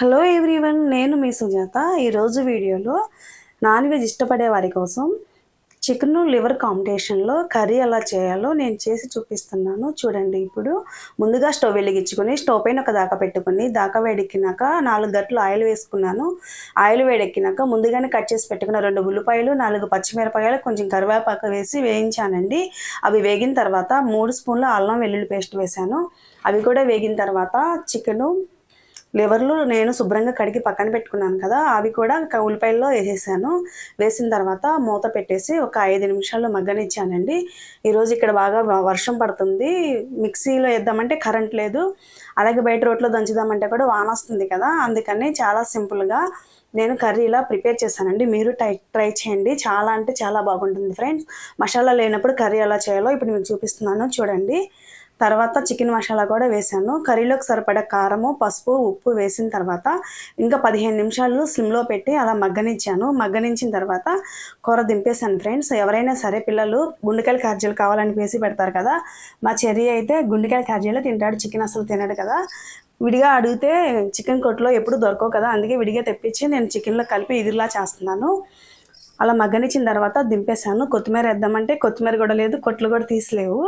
Hello everyone నేను మీ సుజాత. ఈరోజు వీడియోలో నాన్ వెజ్ ఇష్టపడే వారి కోసం చికెన్ లివర్ కాంబినేషన్లో కర్రీ ఎలా చేయాలో నేను చేసి చూపిస్తున్నాను. చూడండి ఇప్పుడు ముందుగా స్టవ్ వెలిగించుకొని స్టవ్ పైన ఒక దాకా పెట్టుకొని దాకా వేడెక్కినాక నాలుగు గట్లు ఆయిల్ వేసుకున్నాను. ఆయిల్ వేడెక్కినాక ముందుగానే కట్ చేసి పెట్టుకున్న రెండు ఉల్లిపాయలు నాలుగు పచ్చిమిరపకాయలు కొంచెం కరివేపాకు వేసి వేయించానండి. అవి వేగిన తర్వాత మూడు స్పూన్ల అల్లం వెల్లుల్లి పేస్ట్ వేశాను. అవి కూడా వేగిన తర్వాత చికెను లివర్లు నేను శుభ్రంగా కడిగి పక్కన పెట్టుకున్నాను కదా అవి కూడా ఉల్లిపాయల్లో వేసేసాను. వేసిన తర్వాత మూత పెట్టేసి ఒక ఐదు నిమిషాలు మగ్గనిచ్చానండి. ఈరోజు ఇక్కడ బాగా వ- వర్షం పడుతుంది. మిక్సీలో వేద్దామంటే కరెంట్ లేదు. అలాగే బయట రోడ్లో దంచుదామంటే కూడా వాన వస్తుంది కదా అందుకని చాలా సింపుల్గా నేను కర్రీ ఇలా ప్రిపేర్ చేశానండి. మీరు ట్రై ట్రై చేయండి. చాలా అంటే చాలా బాగుంటుంది ఫ్రెండ్స్. మసాలా లేనప్పుడు కర్రీ ఎలా చేయాలో ఇప్పుడు మీకు చూపిస్తున్నాను. చూడండి. తర్వాత చికెన్ మసాలా కూడా వేసాను కర్రీలోకి సరిపడ కారము పసుపు ఉప్పు వేసిన తర్వాత ఇంకా పదిహేను నిమిషాలు స్లిమ్లో పెట్టి అలా మగ్గనిచ్చాను. మగ్గనించిన తర్వాత కూర దింపేశాను ఫ్రెండ్స్. ఎవరైనా సరే పిల్లలు గుండెకాయల కార్జీలు కావాలని వేసి పెడతారు కదా మా చెర్రీ అయితే గుండెకాయల కార్జీలు తింటాడు. చికెన్ అసలు తినడు కదా. విడిగా అడిగితే చికెన్ కొట్లో ఎప్పుడు దొరకవు కదా అందుకే విడిగా తెప్పించి నేను చికెన్లో కలిపి ఇదిలా చేస్తున్నాను. అలా మగ్గనిచ్చిన తర్వాత దింపేశాను. కొత్తిమీర వేద్దామంటే కొత్తిమీర కూడా లేదు కొట్లు కూడా తీసలేవు.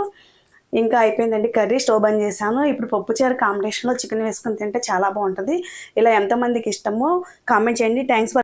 ఇంకా అయిపోయిందండి కర్రీ స్టవ్ బంద్ చేశాను. ఇప్పుడు పప్పుచారు కాంబినేషన్లో చికెన్ వేసుకుని తింటే చాలా బాగుంటుంది. ఇలా ఎంతమందికి ఇష్టమో కామెంట్ చేయండి. Thanks for